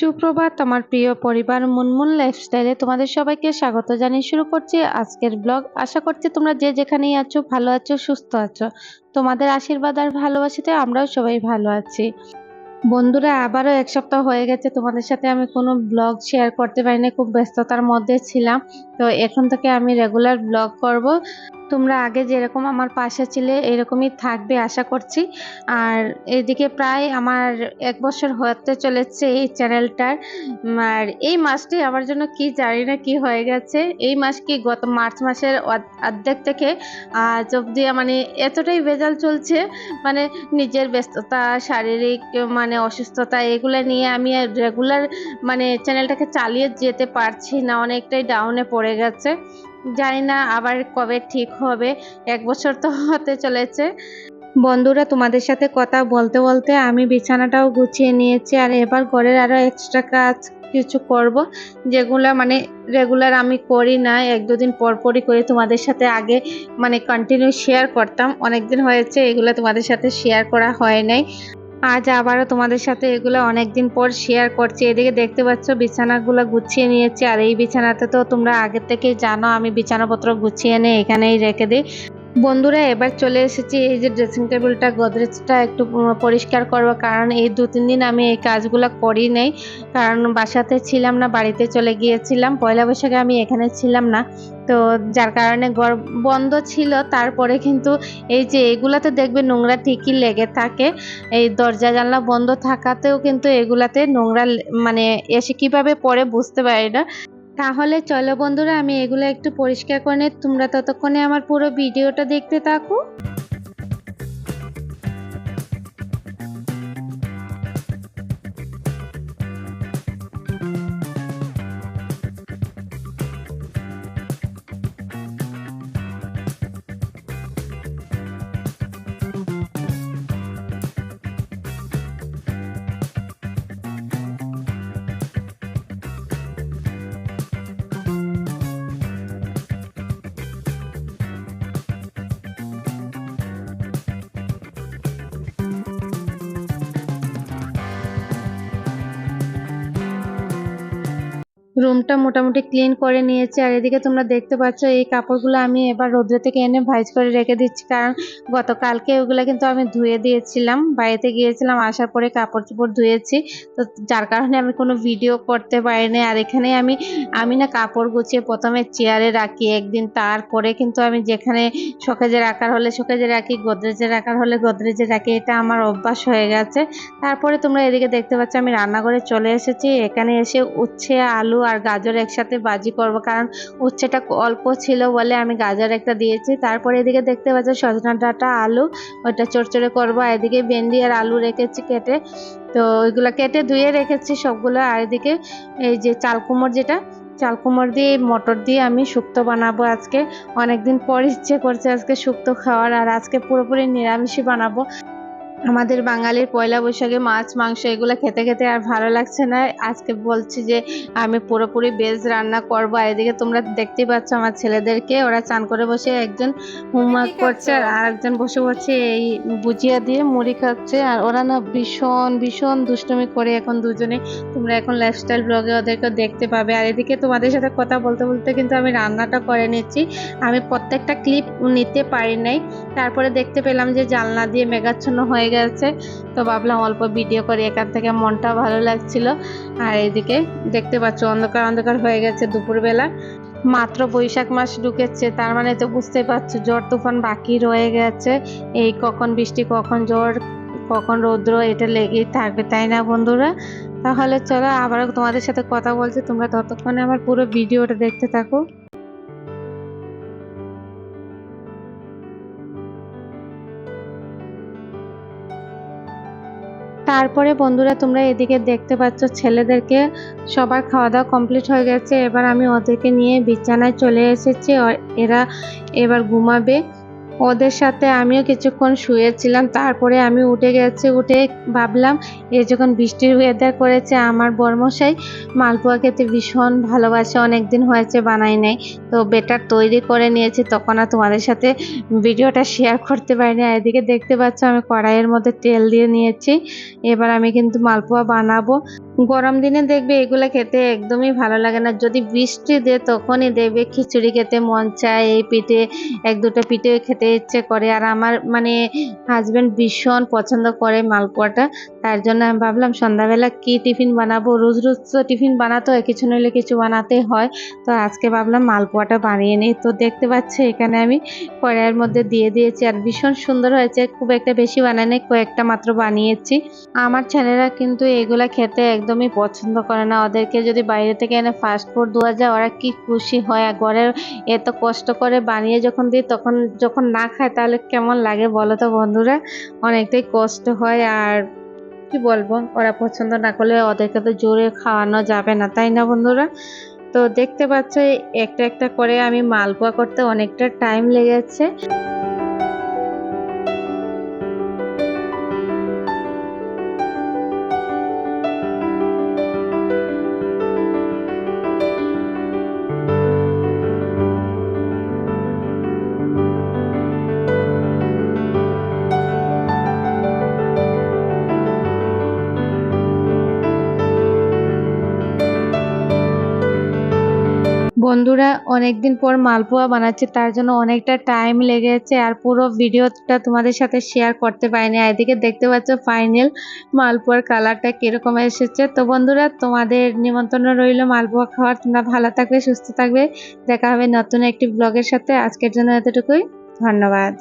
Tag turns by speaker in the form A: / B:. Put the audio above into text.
A: সুপ্রভাত, আমার প্রিয় পরিবার মুনমুন লাইফস্টাইলে তোমাদের সবাইকে স্বাগত জানিয়ে শুরু করছি আজকের ব্লগ আশা করছি তোমরা যে যেখানেই আছো, ভালো আছো, সুস্থ আছো, তোমাদের আশীর্বাদ আর ভালোবাসিতে আমরাও সবাই ভালো আছি। বন্ধুরা, আবারও এক সপ্তাহ হয়ে গেছে, তোমাদের সাথে আমি কোনো ব্লগ শেয়ার করতে পারিনি, খুব ব্যস্ততার মধ্যে ছিলাম। তো এখন থেকে আমি রেগুলার ব্লগ করব। তোমরা আগে যেরকম আমার পাশে ছিলে, এরকমই থাকবে আশা করছি। আর এদিকে প্রায় আমার এক বছর হতে চলেছে এই চ্যানেলটার। আর এই মাসটি আমার জন্য কি জানি না কি হয়ে গেছে। এই মাস কি গত মার্চ মাসের অর্ধেক থেকে, আজ অবধি মানে এতটাই ভেজাল চলছে মানে নিজের ব্যস্ততা, শারীরিক মানে অসুস্থতা, এগুলো নিয়ে আমি রেগুলার মানে চ্যানেলটাকে চালিয়ে যেতে পারছি না, অনেকটাই ডাউনে পড়ে গেছে। জানি না আবার কবে ঠিক হবে, এক বছর তো হতে চলেছে। বন্ধুরা, তোমাদের সাথে কথা বলতে বলতে আমি বিছানাটাও গুছিয়ে নিয়েছি আর এবার ঘরের আরও এক্সট্রা কাজ কিছু করব, যেগুলো মানে রেগুলার আমি করি না, এক দুদিন পর পরই করি। তোমাদের সাথে আগে মানে কন্টিনিউ শেয়ার করতাম অনেক দিন হয়েছে এগুলো তোমাদের সাথে শেয়ার করা হয় নাই। আজ আবারও তোমাদের সাথে এগুলো অনেকদিন পর শেয়ার করছি। এদিকে দেখতে পাচ্ছ, বিছানাগুলো গুছিয়ে নিয়েছি। আর এই বিছানাতে তো তোমরা আগের থেকেই জানো, আমি বিছানাপত্র গুছিয়ে এনে এখানেই রেখে দিই। বন্ধুরা, এবার চলে এসেছি এই যে ড্রেসিং টেবিলটা, গোদরেজটা একটু পরিষ্কার করব, কারণ এই দু তিন দিন আমি এই কাজগুলো করি নেই। কারণ বাসাতে ছিলাম না, বাড়িতে চলে গিয়েছিলাম, পয়লা বৈশাখে আমি এখানে ছিলাম না। তো যার কারণে ঘর বন্ধ ছিল, তারপরে কিন্তু এই যে এগুলাতে দেখবে নোংরা ঠিকই লেগে থাকে। এই দরজা, জানলা বন্ধ থাকাতেও কিন্তু এগুলাতে নোংরা মানে এসে কীভাবে পরে বুঝতে পারি না। তাহলে চলো বন্ধুরা, আমি এগুলো একটু পরিষ্কার করে তোমরা ততক্ষণে আমার পুরো ভিডিওটা দেখতে থাকো। রুমটা মোটামুটি ক্লিন করে নিয়েছি। আর এদিকে তোমরা দেখতে পাচ্ছ, এই কাপড়গুলো আমি এবার রোদ্রে থেকে এনে ভাইজ করে রেখে দিচ্ছি। কারণ গতকালকে ওগুলো কিন্তু আমি ধুয়ে দিয়েছিলাম। বাড়িতে গিয়েছিলাম, আসার পরে কাপড় চোপড় ধুয়েছি। তো যার কারণে আমি কোনো ভিডিও করতে পারিনি। আর এখানে আমি আমি না কাপড় গুছিয়ে প্রথমে চেয়ারে রাখি। একদিন তারপরে কিন্তু আমি যেখানে শোকেজে রাখার হলে শোকেজে রাখি গোদরেজে রাখার হলে গোদরেজে রাখি। এটা আমার অভ্যাস হয়ে গেছে। তারপরে তোমরা এদিকে দেখতে পাচ্ছ, আমি রান্নাঘরে চলে এসেছি। এখানে এসে উচ্ছে, আলু আর গাজর একসাথে বাজি করব, কারণ উচ্ছেটা অল্প ছিল বলে আমি গাজর একটা দিয়েছি। তারপরে এদিকে দেখতে পাচ্ছি সজনা ডাঁটা আলু ওইটা চড়চড়ে করব, আর এদিকে ভেন্ডি আর আলু রেখেছি কেটে। তো ওইগুলো কেটে ধুয়ে রেখেছি সবগুলো, আর এদিকে এই যে চাল কুমড় যেটা, চাল কুমড় দিয়ে, মটর দিয়ে আমি শুক্তো বানাবো আজকে। অনেকদিন পর ইচ্ছে করছে আজকে শুক্তো খাওয়ার, আর আজকে পুরোপুরি নিরামিষই বানাবো। আমাদের বাঙালির পয়লা বৈশাখে মাছ মাংস এগুলো খেতে খেতে আর ভালো লাগছে না। আজকে বলছি যে আমি পুরোপুরি বেজ রান্না করব। আর এদিকে তোমরা দেখতেই পাচ্ছ আমার ছেলেদেরকে। ওরা চান করে বসে একজন হোমওয়ার্ক করছে আর আরেকজন বসে বসে এই বুজিয়া দিয়ে মুড়ি খাচ্ছে। আর ওরা না ভীষণ ভীষণ দুষ্টমি করে এখন দুজনে। তোমরা এখন লাইফস্টাইল ব্লগে ওদেরকে দেখতে পাবে। আর এদিকে তোমাদের সাথে কথা বলতে বলতে কিন্তু আমি রান্নাটা করে নিচ্ছি। আমি প্রত্যেকটা ক্লিপ নিতে পারি নাই। তারপরে দেখতে পেলাম যে জানলা দিয়ে মেঘাচ্ছন্ন হয়ে গেছে। তো ভাবলাম অল্প ভিডিও করি, এখান থেকে মনটা ভালো লাগছিল। আর এদিকে দেখতে পাচ্ছ, অন্ধকার অন্ধকার হয়ে গেছে দুপুরবেলা। মাত্র বৈশাখ মাস ঢুকেছে, তার মানে তো বুঝতে পারছ ঝড় তুফান বাকি রয়ে গেছে। এই কখন বৃষ্টি, কখন ঝড় কখন রৌদ্র, এটা লেগেই থাকবে, তাই না বন্ধুরা? তাহলে চলো আবারও তোমাদের সাথে কথা বলছি, তোমরা ততক্ষণে আমার পুরো ভিডিওটা দেখতে থাকো। তারপরে বন্ধুরা তোমরা এদিকে দেখতে পাচ্ছ ছেলেদেরকে। সবার খাওয়া দাওয়া কমপ্লিট হয়ে গেছে। এবার আমি ওদেরকে নিয়ে বিছানায় চলে এসেছি। এরা এবার ঘুমাবে। ওদের সাথে আমিও কিছুক্ষণ শুয়েছিলাম, তারপরে আমি উঠে গেছি, উঠে ভাবলাম এ যখন বৃষ্টির ওয়েদার করেছে আমার বর্মশাই, মালপোয়া খেতে ভীষণ ভালোবাসে অনেক দিন হয়েছে বানাই নাই, তো বেটার তৈরি করে নিয়েছি, তখন আর তোমাদের সাথে ভিডিওটা শেয়ার করতে পারিনি এদিকে দেখতে পাচ্ছ আমি কড়াইয়ের মধ্যে তেল দিয়ে নিয়েছি, এবার আমি কিন্তু মালপোয়া বানাবো। গরম দিনে দেখবে এগুলো খেতে একদমই ভালো লাগে না। যদি বৃষ্টি দেয় তখনই দেখবে খিচুড়ি খেতে মন চায়। এই পিঠে, এক দুটো পিঠে খেতে ইচ্ছে করে। আর আমার মানে হাজব্যান্ড ভীষণ পছন্দ করে মালপোয়াটা। তার জন্য আমি ভাবলাম, সন্ধ্যাবেলা কি টিফিন বানাবো? রোজ রোজ তো টিফিন বানাতে হয়, কিছু নইলে কিছু বানাতে হয়। তো আজকে ভাবলাম মালপোয়াটা বানিয়ে নিই। তো দেখতে পাচ্ছি, এখানে আমি কড়াইয়ের মধ্যে দিয়ে দিয়েছি। আর ভীষণ সুন্দর হয়েছে। খুব একটা বেশি বানাইনি কয়েকটা মাত্র বানিয়েছি। আমার ছেলেরা কিন্তু এগুলা খেতে একদমই পছন্দ করে না। ওদেরকে যদি বাইরে থেকে এনে ফাস্ট ফুড দেওয়া যায়, ওরা কি খুশি হয়? আর ঘরে এত কষ্ট করে বানিয়ে যখন দিই, তখন যখন না খায়, তাহলে কেমন লাগে বলো তো বন্ধুরা? অনেকটাই কষ্ট হয়। আর কি বলব, ওরা পছন্দ না করলে ওদেরকে তো জোরে খাওয়ানো যাবে না, তাই না বন্ধুরা? তো দেখতে পাচ্ছ, একটা একটা করে আমি মালপোয়া করতে অনেকটা টাইম লেগেছে। বন্ধুরা অনেকদিন পর মালপোয়া বানাচ্ছে, তার জন্য অনেকটা টাইম লেগেছে আর পুরো ভিডিওটা তোমাদের সাথে শেয়ার করতে পারিনি। এদিকে দেখতে পাচ্ছ ফাইনাল মালপোয়ার কালারটা কীরকম এসেছে। তো বন্ধুরা, তোমাদের নিমন্ত্রণ রইল মালপোয়া খাওয়ার। তোমরা ভালো থাকবে, সুস্থ থাকবে। দেখা হবে নতুন একটি ব্লগের সাথে। আজকের জন্য এতটুকুই। ধন্যবাদ।